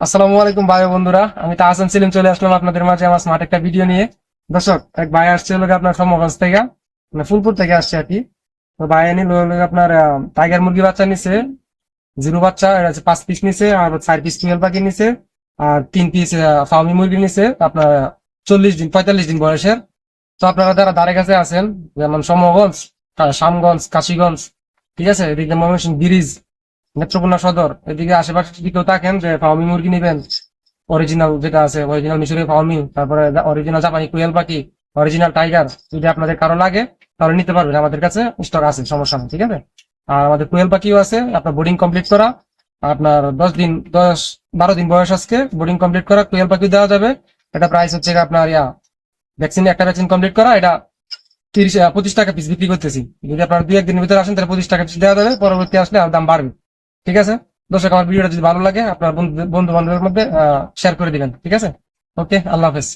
আসসালামু আলাইকুম ভাই বন্ধুরা। আমি তাহসান সেলিম চলে আসলাম আপনাদের মাঝে আমার স্মার্ট একটা ভিডিও নিয়ে। দর্শক, এক ভাই আসছে হলো আপনার সমগঞ্জ থেকে মানে ফুলপুর থেকে আসছে আর কি। তো ভাই গিয়ে আপনার টাইগার মুরগি বাচ্চা নিছে জিরো বাচ্চা এটা হচ্ছে পাঁচ পিস নিছে, আর চার পিস টুয়েল পাখি নিছে, আর তিন পিস ফার্মি মুরগি নিছে, আপনার চল্লিশ দিন, পঁয়তাল্লিশ দিন বয়সের। তো আপনারা যারা ধারে কাছে আছেন, যেমন সমগঞ্জ শ্যামগঞ্জ কাশীগঞ্জ, ঠিক আছে, এদিকে ময়মনসিংহ ব্রিজ নেত্রকোনা সদর, এদিকে আশেপাশে যদি কেউ থাকেন যে ফার্মি মুরগি নেবেন অরিজিনাল যেটা আছে অরিজিনাল মিশরি ফার্মি তারপরে অরিজিনাল জাপানি কুয়েল পাখি অরিজিনাল টাইগার যদি আপনাদের কারও লাগে, তাহলে নিতে পারবেন, আমাদের কাছে স্টক আছে, সমস্যা নেই, ঠিক আছে? আর আমাদের কুয়েল পাখিও আছে, আপনার বোর্ডিং কমপ্লিট করা, আপনার দশ দিন, দশ, বারো দিন বয়স আজকে বোর্ডিং কমপ্লিট করা, কুয়েল পাখি দেওয়া যাবে, এটা প্রাইস হচ্ছে আপনার ইয়া ভ্যাকসিন একটা ভ্যাকসিন কমপ্লিট করা, এটা তিরিশ পঁচিশ টাকা পিস বিক্রি করতেছি। যদি আপনার দুই একদিনের ভিতরে আসেন, তাহলে পঁচিশ টাকা পিস দেওয়া যাবে, পরবর্তী আসলে আর দাম বাড়বে। ঠিক আছে? দর্শক, আমার ভিডিওটা যদি ভালো লাগে, আপনার বন্ধু বান্ধবের মধ্যে শেয়ার করে দিবেন, ঠিক আছে? ওকে আল্লাহ হাফেজ।